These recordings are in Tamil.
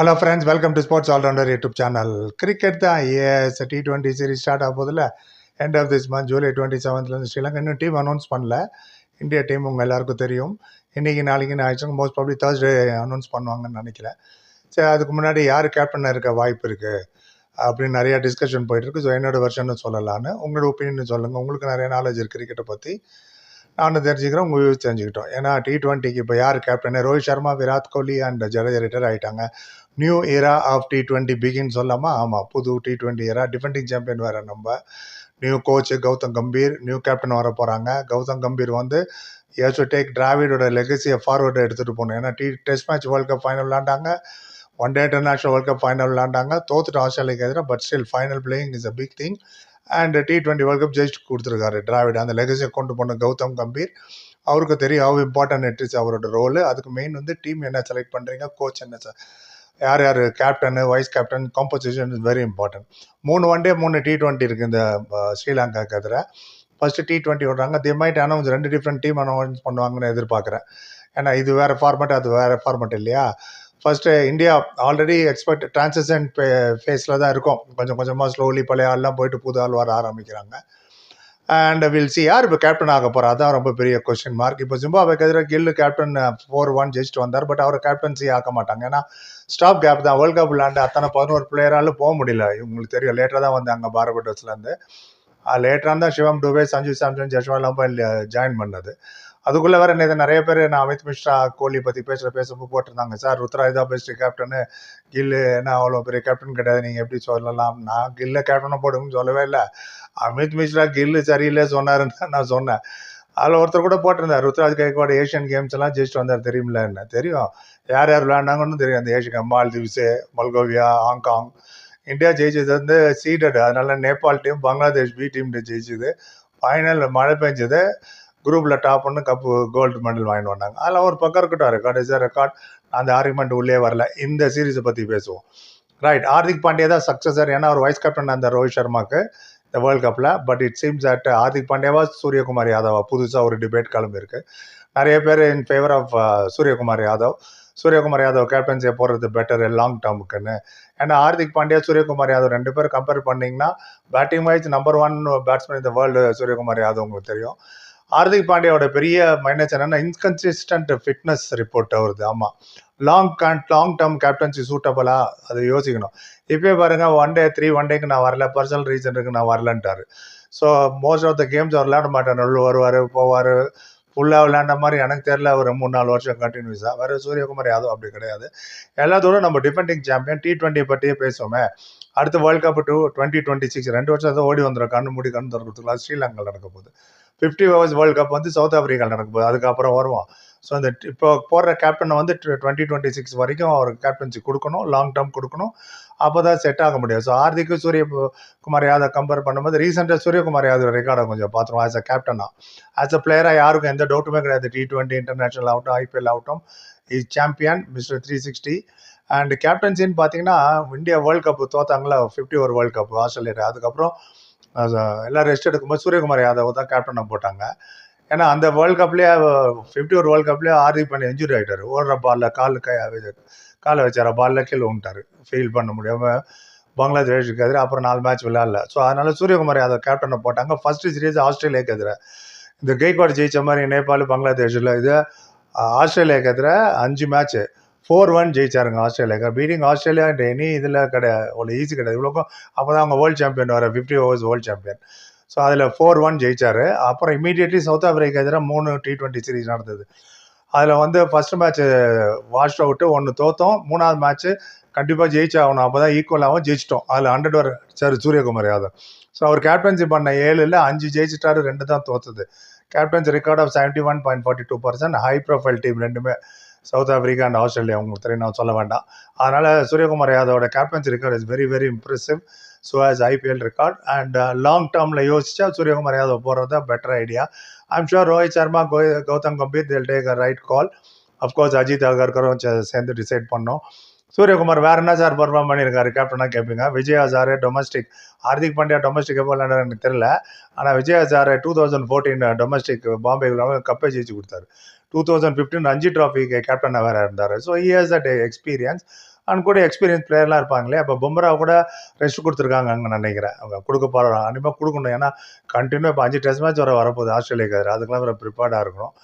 Hello friends welcome to sports allrounder YouTube channel cricket தான். As T twenty series start ஆக போதில் end of this month July twenty செவன்த்லேருந்து Sri Lanka இன்னும் டீம் அனௌன்ஸ் பண்ணல. இந்தியா டீம் உங்கள் எல்லாருக்கும் தெரியும். இன்றைக்கி நாளைக்கு நான் மோஸ்ட் ப்ராப்ளி தேர்ஸ்டே அனௌன்ஸ் பண்ணுவாங்கன்னு நினைக்கிறேன். சரி அதுக்கு முன்னாடி யார் கேப்டனாக இருக்க வாய்ப்பு இருக்குது அப்படின்னு நிறையா டிஸ்கஷன் போயிட்டுருக்கு ஸோ என்னோட வருஷன்னு சொல்லலான்னு உங்களோட ஒப்பீனியன் சொல்லுங்கள் உங்களுக்கு நிறைய நாலேஜ் இருக்குது கிரிக்கெட்டை பற்றி நானும் தெரிஞ்சுக்கிறேன் உங்கள் வியூஸ் தெரிஞ்சுக்கிட்டோம். ஏன்னா டி டுவெண்ட்டிக்கு இப்போ யார் captain Rohit Sharma Virat Kohli and Jadeja retire ஆகிட்டாங்க new era of T twenty begin சொல்லாமா ஆமாம் புது T twenty era defending champion வேறு நம்ம. New coach Gautam Gambhir new captain வர போகிறாங்க கௌதம் கம்பீர் வந்து ஏஸ் டேக் டிராவிடோட லெகசியை ஃபார்வர்டு எடுத்துகிட்டு போகணும். ஏன்னா the test match world cup final விளாண்டாங்க. One day international world cup final விளாண்டாங்க தோத்துட்டு ஆஸ்திரேலியாக்கு எதிராக but still final playing is a big thing and T twenty world cup ஜெயிச்சு கொடுத்துருக்காரு டிராவிட் அந்த லெகசியை கொண்டு போன கௌதம் கம்பீர். அவருக்கு தெரியும் ஹவ் இம்பார்ட்டன்ட் இட் இஸ் அவரோட ரோல் அதுக்கு மெயின் வந்து டீம் என்ன செலக்ட் பண்ணுறீங்க கோச் என்ன யார் யார் captain vice captain composition is very important மூணு ஒன் டே மூணு டி டுவெண்ட்டி இருக்குது இந்த ஸ்ரீலங்காக்கு எதிராக ஃபஸ்ட்டு டி டுவெண்ட்டி விடுறாங்க தி மைட் அனௌன்ஸ் ரெண்டு டிஃப்ரெண்ட் டீம் அனௌன்ஸ் பண்ணுவாங்கன்னு எதிர்பார்க்குறேன். ஏன்னா இது வேறு ஃபார்மேட் அது வேறு ஃபார்மேட் இல்லையா? First India already expect transition ஃபேஸில் தான் இருக்கும். கொஞ்சம் கொஞ்சமாக ஸ்லோலி பழைய ஆள்லாம் போயிட்டு புது ஆள் வர ஆரம்பிக்கிறாங்க. அண்ட் வில் சி யார் இப்போ கேப்டன் ஆக போகிறா அதான் ரொம்ப பெரிய கொஸ்டின் மார்க் இப்போ ஜிம்பாபேக்கு எதிராக கில்லு கேப்டன் ஃபோர் ஒன் ஜெயிச்சுட்டு வந்தார். பட் அவர் கேப்டன்சி ஆக்க மாட்டாங்க. ஏன்னா ஸ்டாப் கேப் தான். வேர்ல்ட் கப் விளாண்டு அத்தனை பதினோரு பிளேயராலும் போக முடியல. இவங்களுக்கு தெரியும். லேட்டராக தான் வந்தாங்க பாரபட்டோஸ்லேருந்து லேட்டராக தான் சிவம் டூபே சஞ்சு சாம்சன் ஜஷ்வாலாம் போய் ஜாயின் பண்ணது. அதுக்குள்ளே வேற நேற்று நிறைய பேர் நான் அமித் மிஸ்ரா கோலி பற்றி பேசுகிற பேசும்போது போட்டிருந்தாங்க. சார் ருத்ராஜ் தான் பெஸ்ட் கேப்டனு கில்லு என்ன அவ்வளோ பெரிய கேப்டன் கிடையாது. நீங்கள் எப்படி சொல்லலாம்? நான் கில்ல கேப்டனை போடுங்கன்னு சொல்லவே இல்லை. அமித் மிஸ்ரா கில்லு சரியில்லை சொன்னாருன்னு நான் சொன்னேன். அதில் ஒருத்தர் கூட போட்டிருந்தார். ருத்ராஜ் கைக்வாட் ஏஷியன் கேம்ஸ் எல்லாம் ஜெயிச்சுட்டு வந்தார். தெரியுமில்ல? என்ன? தெரியும். யார் யார் விளையாண்டாங்கன்னு தெரியும். அந்த ஏஷியன் மால்தீவ்ஸு மல்கோவியா ஹாங்காங் இந்தியா ஜெயிச்சது வந்து சீடட் அதனால Nepal team Bangladesh B team ஜெயிச்சுது. Final மழை பெஞ்சது. குரூப்பில் டாப் ஒன்று கப்பு கோல்டு மெடல் வாங்கிட்டு வந்தாங்க. அதில் ஒரு பக்கம் இருக்கட்டும் ரெக்கார்ட் இஸ் ரெக்கார்ட் அந்த ஆர்குமெண்ட் உள்ளே வரல. இந்த சீரீஸை பற்றி பேசுவோம். ரைட் ஹார்திக் பாண்டியா தான் சக்ஸஸர் ஏன்னா அவர் வைஸ் கேப்டன் அந்த ரோஹித் சர்மாக்கு இந்த வேர்ல்ட் கப்பில் but it seems at Hardik பாண்டியாவா Suryakumar யாதவா புதுசாக ஒரு டிபேட் கிளம்பியிருக்கு. நிறைய பேர் in favour of Suryakumar Yadav Suryakumar Yadav கேப்டன்சியை போடுறது பெட்டர் லாங் டேர்முக்குன்னு ஏன்னா ஹார்திக் பாண்டியா சூரியகுமார் யாதவ் ரெண்டு பேரும் கம்பேர் பண்ணிங்கன்னா batting wise number one batsman இந்த வேர்ல்டு சூரியகுமார் யாதவ் உங்களுக்கு தெரியும். ஹார்திக் பாண்டியாவோட பெரிய மைனஸ் என்னன்னா இன்கன்சிஸ்டன்ட் ஃபிட்னஸ் ரிப்போர்ட் வருது. ஆமாம் லாங் கான் லாங் டேர்ம் கேப்டன்சி சூட்டபுளா அதை யோசிக்கணும். இப்பயே பாருங்க ஒன் டே த்ரீ ஒன் டேக்கு நான் வரல. பர்சனல் ரீசனுக்கு நான் வரலன்ட்டாரு. So most of the games அவர் விளையாட மாட்டார். உள்ள வருவார் போவார். ஃபுல்லாக விளையாண்ட மாதிரி எனக்கு தெரியல. ஒரு மூணு நாலு வருஷம் கண்டினியூஸாக வேறு சூரியகுமார் யாதவ் அப்படி கிடையாது. எல்லாத்தோட நம்ம டிஃபெண்டிங் சாம்பியன் டி டுவெண்ட்டி பற்றியே பேசுவோமே. அடுத்து world cup two twenty twenty six ரெண்டு வருஷம் அதை ஓடி வந்துடும் கண்ணு மூடி கண்ணு திறக்கிறதுக்குலாம் ஸ்ரீலங்காவில் நடக்க போகுது. ஃபிஃப்டி ஓவர்ஸ் வேர்ல்டு கப் வந்து சவுத் ஆப்பிரிக்காவில் நடக்க போகுது அதுக்கப்புறம் வருவோம் ஸோ இந்த இப்போ போடுற கேப்டனை வந்து டுவெண்ட்டி டுவெண்ட்டி சிக்ஸ் வரைக்கும் அவருக்கு கேப்டன்சி கொடுக்கணும். லாங் டேர்ம் கொடுக்கணும். அப்போ தான் செட் ஆக முடியும். ஸோ ஹார்திக்கு சூரிய குமார் யாதவ் கம்பேர் பண்ணும்போது ரீசெண்டாக சூரியகுமார் யாதவ் ரெக்கார்டை கொஞ்சம் பார்த்துருவோம் ஆஸ் அ கேப்டனாக ஆஸ் அ பிளேயராக யாருக்கும் எந்த டவுட்டுமே கிடையாது. டி டுவெண்ட்டி இன்டர்நேஷனல் ஆகட்டும் ஐபிஎல் ஆகட்டும். Is champion mister three sixty and கேப்டன்சின்னு பார்த்தீங்கன்னா India world cup தோத்தாங்களா fifty over world cup Australia அதுக்கப்புறம் எல்லாம் ரெஸ்ட் எடுக்கும்போது சூரியகுமார் யாதவ் தான் கேப்டனாக போட்டாங்க. ஏன்னா அந்த வேர்ல்ட் கப்லேயே ஃபிஃப்டி ஒரு வேர்ல்ட் கப்லேயே ஆர்டி பண்ணி இன்ஜுரி ஆகிட்டார் ஓடுற பாலில் கால் கை காலை வச்சார. பாலில் கீழே விட்டார் ஃபீல் பண்ண முடியாமல் பங்களாதேஷுக்கு எதிராக அப்புறம் நாலு மேட்ச் விளையாடல. ஸோ அதனால சூரியகுமார் யாதவ் கேப்டனை போட்டாங்க. ஃபஸ்ட்டு சீரீஸ் ஆஸ்திரேலியாவுக்கு எதிராக இந்த கேக்வாட் ஜெயிச்ச மாதிரி நேபாள் பங்களாதேஷில் இது ஆஸ்திரேலியாவுக்கு எதிராக அஞ்சு மேட்ச்சு ஃபோர் ஒன் ஜெயிச்சாருங்க ஆஸ்திரேலியாவுக்கு பீட்டிங் ஆஸ்திரேலியா எனி இதில் கிடையாது அவ்வளோ ஈஸி கிடையாது. இவ்வளோக்கும் அப்போ தான் அவங்க வேர்ல்டு சாம்பியன் வர fifty overs world champion so அதில் ஃபோர் ஒன் ஜெயிச்சார். அப்புறம் இமீடியட்லி சவுத் ஆஃப்ரிக்கா எதிராக மூணு டி ட்வெண்ட்டி சீரீஸ் நடந்தது. அதில் வந்து ஃபஸ்ட் மேட்ச்சு வாஷ் அவுட்டு ஒன்று தோத்தோம். மூணாவது மேட்ச் கண்டிப்பாக ஜெயிச்சாகணும். அப்போ தான் ஈக்குவலாகவும் ஜெயிச்சிட்டோம். அதில் ஹண்ட்ரட் வர சார் சூரியகுமார் யாதவ். ஸோ அவர் கேப்டன்சி பண்ண ஏழில் அஞ்சு ஜெயிச்சிட்டாரு ரெண்டு தான் தோத்துது. Captains record of seventy one point forty two percent high profile team ரெண்டுமே சவுத் ஆப்பிரிக்கா அண்ட் ஆஸ்திரேலியா உங்களுக்கு தெரியும் நான் சொல்ல வேண்டாம். அதனால் Suryakumar யாதவோட captaincy record is very very impressive so as IPL record and long டேர்மில் யோசிச்சா சூரியகுமார் யாதவ் போகிறது தான் better idea I'm sure Rohit Sharma go Gautam Gambhir தில் take a right call of course Ajit அகர்கரும் சே- சேர்ந்து டிசைட் பண்ணோம். சூரியகுமார் வேற என்ன சார் பர்ஃபார்ம் பண்ணியிருக்காரு கேப்டனாக கேட்பீங்க விஜய் ஹசாரே டொமஸ்டிக் ஹார்திக் பாண்டியா டொமஸ்டிக் எப்போ விளையாடுறாரு எனக்கு தெரியல. ஆனால் Vijay Hazare two thousand fourteen domestic Bombay கப்பை ஜெயிச்சு கொடுத்தாரு. டூ தௌசண்ட் ஃபிஃப்டீன் ரஞ்சி ட்ராஃபிக்கு கேப்டனாக வேறு இருந்தார். So he has that experience and கூட எக்ஸ்பீரியன்ஸ் பிளேயர்லாம் இருப்பாங்களே அப்போ பும்ரா கூட ரெஸ்ட் கொடுத்துருக்காங்க அங்கே நினைக்கிறேன். அவங்க கொடுக்க போகிறாங்க கண்டிப்பாக கொடுக்கணும். ஏன்னா கண்டினியூ இப்போ அஞ்சு டெஸ்ட் மேட்ச் வர வரப்போகுது ஆஸ்திரேலியாக்கு எதிராக. அதுக்கெல்லாம் ஒரு ப்ரிப்பேர்டாக இருக்கணும்.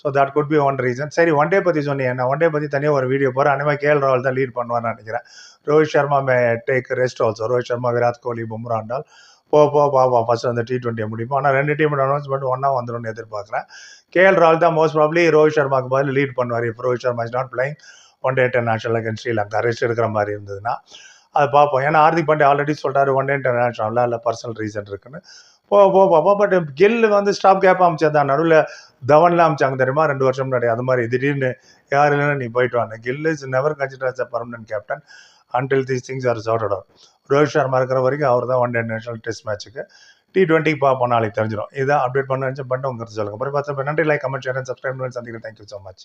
So that could be one reason சரி ஒன் டே பற்றி சொன்னீங்க நான் ஒன் டே பற்றி தனியாக ஒரு வீடியோ போகிறேன் அனிமா கேஎல் ராவல் தான் லீட் பண்ணுவான்னு நினைக்கிறேன். Rohit Sharma may take rest also Rohit Sharma Virat Kohli Bumrah ஆண்டால் போ போ பா ஃபஸ்ட் அந்த டி ட்வெண்ட்டியை முடிப்போம். ஆனால் ரெண்டு டீமோட அனௌன்ஸ்மெண்ட் ஒன்றா வந்துடும் எதிர்பார்க்குறேன். கேஎல் ராகுல் தான் மோஸ்ட் ப்ராப்ளி ரோஹித் சர்மாக்கு பதில் லீட் பண்ணுவார். இப்போ Rohit Sharma is not playing one day international again Sri Lanka. Rest எடுக்கிற மாதிரி இருந்ததுன்னா அது பார்ப்போம். ஏன்னா ஹார்திக் பாண்டே ஆல்ரெடி சொல்கிறார் ஒன் டே இன்டர்நேஷனலில் இல்லை பர்சனல் ரீசன் இருக்குன்னு. போ போ பார்ப்போம் பட் கில் வந்து ஸ்டாப் கேப் அமைச்சது தான். நடுவில் தவன்லாம் அமைச்சாங்க தெரியுமா? ரெண்டு வருஷம் முன்னாடி. அது மாதிரி திடீர்னு யார் இல்லைன்னு நீ போயிட்டு வாங்க. Gill is never consider as a permanent captain until these things are sorted out Rohit Sharma இருக்கிற வரைக்கும் அவர் தான் ஒன் டே நேஷனல் டெஸ்ட் மேட்ச்சுக்கு டி டுவெண்ட்டி பார்ப்போம் நாளைக்கு தெரிஞ்சிடும் இதான் அப்டேட் பண்ண பண்ணிட்டு உங்க சொல்லுங்க. அப்புறம் பார்த்து நன்றி லைக் கமெண்ட் ஷேர் சப்ஸ்கிரைப் பண்ணி சந்திக்கிறேன். Thank you so much